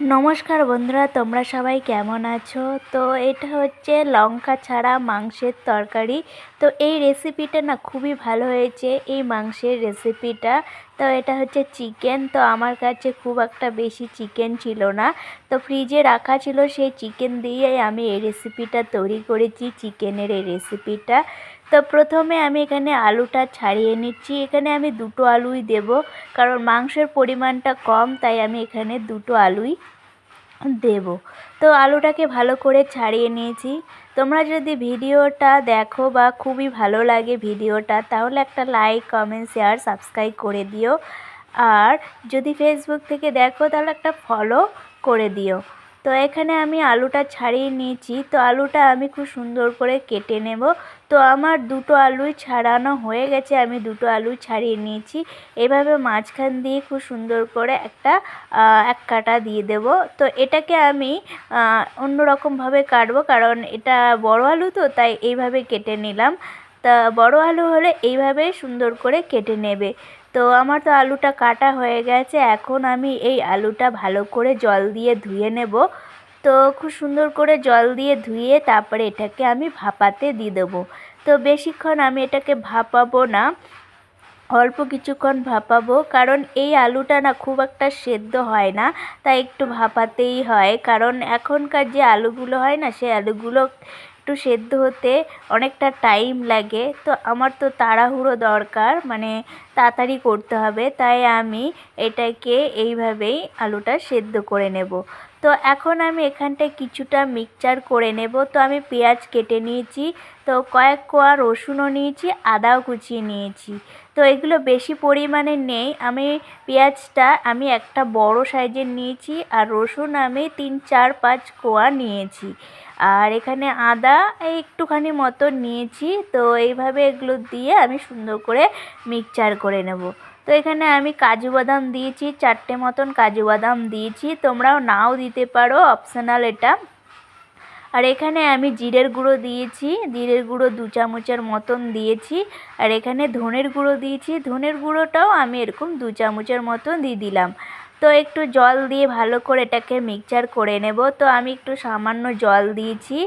নমস্কার বন্ধুরা, তোমরা সবাই কেমন আছো? তো এটা হচ্ছে লঙ্কা ছাড়া মাংসের তরকারি। তো এই রেসিপিটা না খুবই ভালো হয়েছে, এই মাংসের রেসিপিটা তো এটা হচ্ছে চিকেন তো আমার কাছে খুব একটা বেশি চিকেন ছিল না। তো ফ্রিজে রাখা ছিল সেই চিকেন দিয়েই আমি এই রেসিপিটা তৈরি করেছি চিকেনের এই রেসিপিটা তো প্রথমে আমি এখানে আলুটা ছাড়িয়ে নিচ্ছি। এখানে আমি দুটো আলুই দেব, কারণ মাংসের পরিমাণটা কম, তাই আমি এখানে দুটো আলুই দেব। তো আলুটাকে ভালো করে ছাড়িয়ে নিয়েছি। তোমরা যদি ভিডিওটা দেখো বা খুবই ভালো লাগে ভিডিওটা, তাহলে একটা লাইক, কমেন্ট, শেয়ার, সাবস্ক্রাইব করে দিও। আর যদি ফেসবুক থেকে দেখো, তাহলে একটা ফলো করে দিও। তো এখানে আমি আলুটা ছাড়িয়ে নিয়েছি। তো আলুটা আমি খুব সুন্দর করে কেটে নেব। তো আমার দুটো আলুই ছাড়ানো হয়ে গেছে। আমি দুটো আলু ছাড়িয়ে নিয়েছি। এভাবে মাঝখান দিয়ে খুব সুন্দর করে একটা এক কাটা দিয়ে দেব। তো এটাকে আমি অন্য রকমভাবে কাটবো কারণ এটা বড় আলু তো, তাই এইভাবে কেটে নিলাম। তা বড় আলু হলে এইভাবে সুন্দর করে কেটে নেবে। তো আমার তো আলুটা কাটা হয়ে গেছে, এখন আমি এই আলুটা ভালো করে জল দিয়ে ধুয়ে নেব। তো খুব সুন্দর করে জল দিয়ে ধুয়ে তারপরে এটাকে আমি ভাপাতে দিয়ে দেবো। তো বেশিক্ষণ আমি এটাকে ভাপাবো না, অল্প কিছুক্ষণ ভাপাবো, কারণ এই আলুটা না খুব একটা সেদ্ধ হয় না, তাই একটু ভাপাতেই হয়। কারণ এখনকার যে আলুগুলো হয় না, সেই আলুগুলো একটু সেদ্ধ হতে অনেকটা টাইম লাগে, তো আমার তো তাড়াহুড়ো দরকার মানে তাড়াতাড়ি করতে হবে, তাই আমি এটাকে এইভাবেই আলুটা সেদ্ধ করে নেব। তো এখন আমি এখানটায় কিছুটা মিক্সচার করে নেব, তো আমি পেঁয়াজ কেটে নিয়েছি, তো কয়েক কোয়া রসুনও নিয়েছি, আদাও কুচিয়ে নিয়েছি। তো এগুলো বেশি পরিমাণে নেই। আমি পেঁয়াজটা আমি একটা বড় সাইজের নিয়েছি আর রসুন আমি তিন, চার, পাঁচ কোয়া নিয়েছি। আর এখানে আদা একটুখানি মতো নিয়েছি। তো এইভাবে এগুলো দিয়ে আমি সুন্দর করে মিক্সচার করে নেব। তো এখানে আমি কাজু বাদাম দিয়েছি, চারটে মতন কাজু বাদাম দিয়েছি। তোমরাও নাও দিতে পারো, অপশনাল এটা। আর এখানে আমি জিরের গুঁড়ো দিয়েছি, জিরের গুঁড়ো দু চামচের মতন দিয়েছি। আর এখানে ধনের গুঁড়ো দিয়েছি, ধনের গুঁড়োটাও আমি এরকম দু চামচের মতন দিয়ে দিলাম। তো একটু জল দিয়ে ভালো করে এটাকে মিক্সচার করে নেব। তো আমি একটু সামান্য জল দিয়েছি।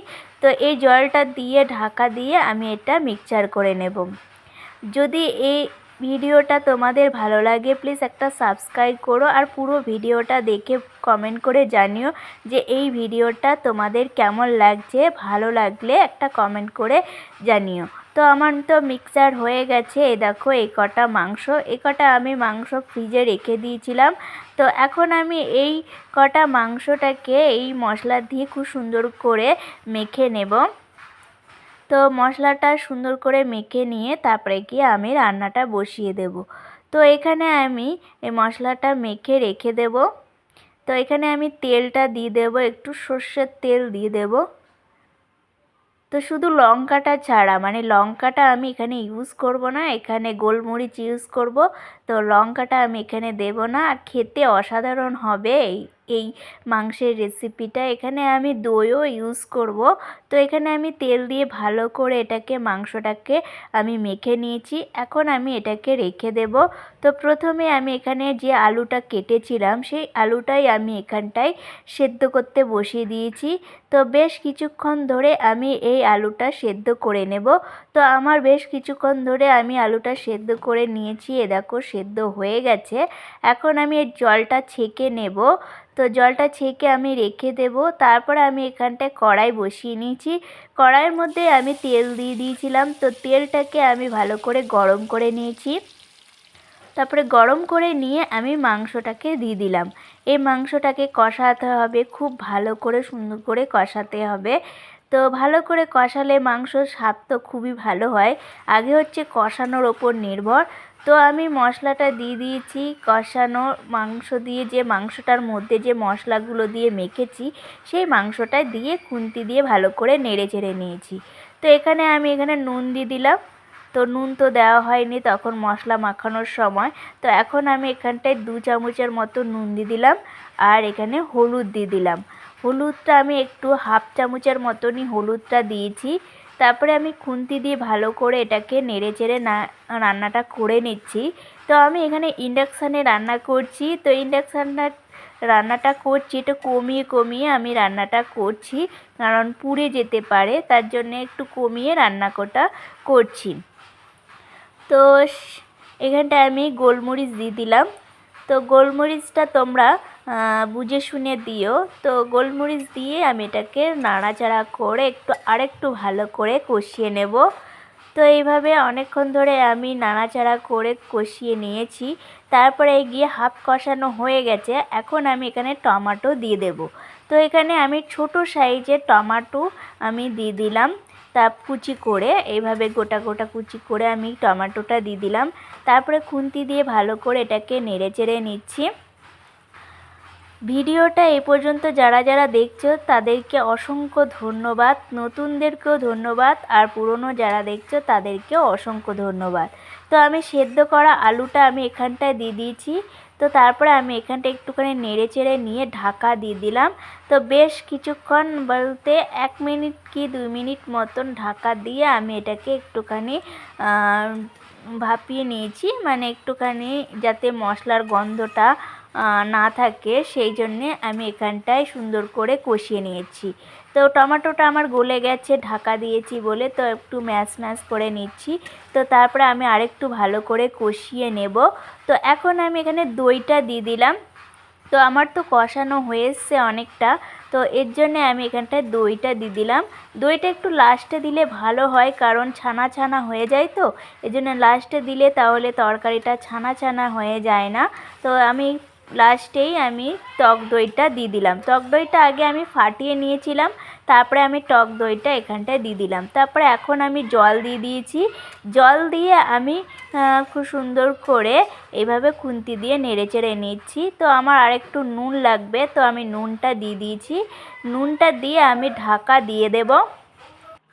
তো এই জলটা দিয়ে, ঢাকা দিয়ে আমি এটা মিক্সচার করে নেব। যদি এই ভিডিওটা তোমাদের ভালো লাগে প্লিজ একটা সাবস্ক্রাইব করো আর পুরো ভিডিওটা দেখে কমেন্ট করে জানিও যে এই ভিডিওটা তোমাদের কেমন লাগছে, ভালো লাগলে একটা কমেন্ট করে জানিও। তো আমার তো মিক্সার হয়ে গেছে, এ দেখো এই কটা মাংস, এ কটা আমি মাংস ফ্রিজে রেখে দিয়েছিলাম। তো এখন আমি এই কটা মাংসটাকে এই মশলা দিয়ে খুব সুন্দর করে মেখে নেব। তো মশলাটা সুন্দর করে মেখে নিয়ে তারপরে গিয়ে আমি রান্নাটা বসিয়ে দেব। তো এখানে আমি এই মশলাটা মেখে রেখে দেব। তো এখানে আমি তেলটা দিয়ে দেব, একটু সর্ষের তেল দিয়ে দেবো। তো শুধু লঙ্কাটা ছাড়া মানে লঙ্কাটা আমি এখানে ইউজ করব না, এখানে গোলমরিচ ইউজ করব। তো লঙ্কাটা আমি এখানে দেব না, আর খেতে অসাধারণ হবে এই মাংসের রেসিপিটা এখানে আমি দইও ইউজ করব। তো এখানে আমি তেল দিয়ে ভালো করে এটাকে, মাংসটাকে আমি মেখে নিয়েছি। এখন আমি এটাকে রেখে দেব। তো প্রথমে আমি এখানে যে আলুটা কেটেছিলাম, সেই আলুটাই আমি এখানটায় সেদ্ধ করতে বসিয়ে দিয়েছি। তো বেশ কিছুক্ষণ ধরে আমি এই আলুটা সেদ্ধ করে নেব। তো আমার বেশ কিছুক্ষণ ধরে আমি আলুটা সেদ্ধ করে নিয়েছি। এ দেখো, সেদ্ধ হয়ে গেছে। এখন আমি এর জলটা ছেঁকে নেব। তো জলটা ছেঁকে আমি রেখে দেব। তারপর আমি এখানটায় কড়াই বসিয়ে নিয়েছি। কড়াইয়ের মধ্যে আমি তেল দিয়ে দিয়েছিলাম। তো তেলটাকে আমি ভালো করে গরম করে নিয়েছি। তারপরে গরম করে নিয়ে আমি মাংসটাকে দিয়ে দিলাম। এই মাংসটাকে কষাতে হবে, খুব ভালো করে সুন্দর করে কষাতে হবে। তো ভালো করে কষালে মাংসর স্বাদ তো খুবই ভালো হয়। আগে হচ্ছে কষানোর ওপর নির্ভর। তো আমি মশলাটা দিয়ে দিয়েছি, কষানো মাংস দিয়ে যে মাংসটার মধ্যে যে মশলাগুলো দিয়ে মেখেছি, সেই মাংসটা দিয়ে খুন্তি দিয়ে ভালো করে নেড়ে চেড়ে নিয়েছি। তো এখানে আমি এখানে নুন দিয়ে দিলাম। তো নুন তো দেওয়া হয়নি তখন মশলা মাখানোর সময়। তো এখন আমি এখানটায় দু চামচের মতো নুন দিয়ে দিলাম আর এখানে হলুদ দিয়ে দিলাম। হলুদটা আমি একটু হাফ চামচের মতনই হলুদটা দিয়েছি। তারপরে আমি খুন্তি দিয়ে ভালো করে এটাকে নেড়ে চেড়ে না, রান্নাটা করে নিচ্ছি। তো আমি এখানে ইন্ডাকশানে রান্না করছি। তো ইন্ডাকশানটা রান্নাটা করছি, একটু কমিয়ে কমিয়ে আমি রান্নাটা করছি। কারণ পুড়ে যেতে পারে, তার জন্য একটু কমিয়ে রান্না কোটা করছি। তো এখানটায় আমি গোলমরিচ দিয়ে দিলাম। তো গোলমরিচটা তোমরা বুঝে শুনে দিও। তো গোলমরিচ দিয়ে আমি এটাকে নাড়াচাড়া করে একটু, আরেকটু ভালো করে কষিয়ে নেব। তো এইভাবে অনেকক্ষণ ধরে আমি নাড়াচাড়া করে কষিয়ে নিয়েছি। তারপরে গিয়ে হাফ কষানো হয়ে গেছে। এখন আমি এখানে টমাটো দিয়ে দেব। তো এখানে আমি ছোট সাইজের টমাটো আমি দিয়ে দিলাম। তা কুচি করে, এইভাবে গোটা গোটা কুচি করে আমি টমেটোটা দিয়ে দিলাম। তারপরে খুন্তি দিয়ে ভালো করে এটাকে নেড়ে চেড়ে নিচ্ছি। ভিডিওটা এ পর্যন্ত যারা যারা দেখছ, তাদেরকে অসংখ্য ধন্যবাদ। নতুনদেরকেও ধন্যবাদ। আর পুরনো যারা দেখছ, তাদেরকেও অসংখ্য ধন্যবাদ। তো আমি সেদ্ধ করা আলুটা আমি এখানটায় দিয়ে দিয়েছি। তো তারপরে আমি এখানটা একটুখানি নেড়ে চেড়ে নিয়ে ঢাকা দিয়ে দিলাম। তো বেশ কিছুক্ষণ বলতে এক মিনিট কি দুই মিনিট মতন ঢাকা দিয়ে আমি এটাকে একটুখানি ভাপিয়ে নিয়েছি। মানে একটুখানি যাতে মশলার গন্ধটা না থাকে, সেই জন্যে আমি এখানটায় সুন্দর করে কষিয়ে নিয়েছি। তো টমেটোটা আমার গলে গেছে, ঢাকা দিয়েছি বলে, তো একটু ম্যাশ ম্যাশ করে নিচ্ছি। তো তারপরে আমি আরেকটু ভালো করে কষিয়ে নেব। তো এখন আমি এখানে দইটা দিয়ে দিলাম। তো আমার তো কষানো হয়ে এসছে অনেকটা, তো এর জন্যে আমি এখানটায় দইটা দিয়ে দিলাম। দইটা একটু লাস্টে দিলে ভালো হয়, কারণ ছানা ছানা হয়ে যায় তো এই জন্য লাস্টে দিলে তাহলে তরকারিটা ছানা ছানা হয়ে যায় না। তো আমি লাস্টেই আমি টক দইটা দিয়ে দিলাম। টক দইটা আগে আমি ফাটিয়ে নিয়েছিলাম, তারপরে আমি টক দইটা এখানটায় দিয়ে দিলাম। তারপরে এখন আমি জল দিয়ে দিয়েছি। জল দিয়ে আমি খুব সুন্দর করে এইভাবে খুন্তি দিয়ে নেড়ে চেড়ে নিচ্ছি। তো আমার আরেকটু নুন লাগবে, তো আমি নুনটা দিয়ে দিয়েছি। নুনটা দিয়ে আমি ঢাকা দিয়ে দেবো।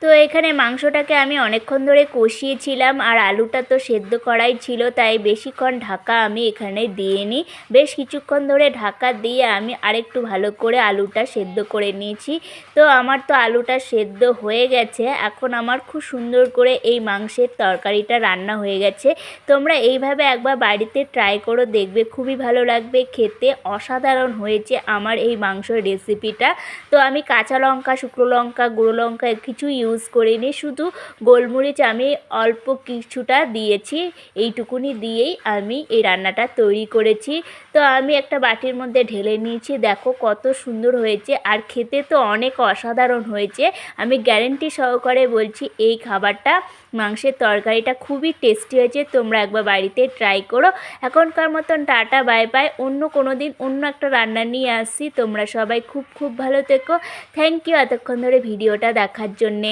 তো এখানে মাংসটাকে আমি অনেকক্ষণ ধরে কষিয়েছিলাম আর আলুটা তো সেদ্ধ করাই ছিল, তাই বেশিক্ষণ ঢাকা আমি এখানে দিয়ে নিই বেশ কিছুক্ষণ ধরে ঢাকা দিয়ে আমি আরেকটু ভালো করে আলুটা সেদ্ধ করে নিয়েছি। তো আমার তো আলুটা সেদ্ধ হয়ে গেছে, এখন আমার খুব সুন্দর করে এই মাংসের তরকারিটা রান্না হয়ে গেছে। তোমরা এইভাবে একবার বাড়িতে ট্রাই করো, দেখবে খুবই ভালো লাগবে, খেতে অসাধারণ হয়েছে আমার এই মাংসের রেসিপিটা তো আমি কাঁচা লঙ্কা, শুকনো লঙ্কা, গুঁড়ো লঙ্কা কিছু ইউজ করিনি শুধু গোলমরিচ আমি অল্প কিছুটা দিয়েছি, এইটুকুনি দিয়েই আমি এই রান্নাটা তৈরি করেছি। তো আমি একটা বাটির মধ্যে ঢেলে নিয়েছি। দেখো কত সুন্দর হয়েছে। আর খেতে তো অনেক অসাধারণ হয়েছে। আমি গ্যারেন্টি সহকারে বলছি, এই খাবারটা, মাংসের তরকারিটা খুবই টেস্টি হয়েছে। তোমরা একবার বাড়িতে ট্রাই করো। এখনকার মতন টাটা বাই বাই অন্য কোনো দিন অন্য একটা রান্না নিয়ে আসছি। তোমরা সবাই খুব খুব ভালো থেকো। থ্যাংক ইউ এতক্ষণ ধরে ভিডিওটা দেখার জন্যে।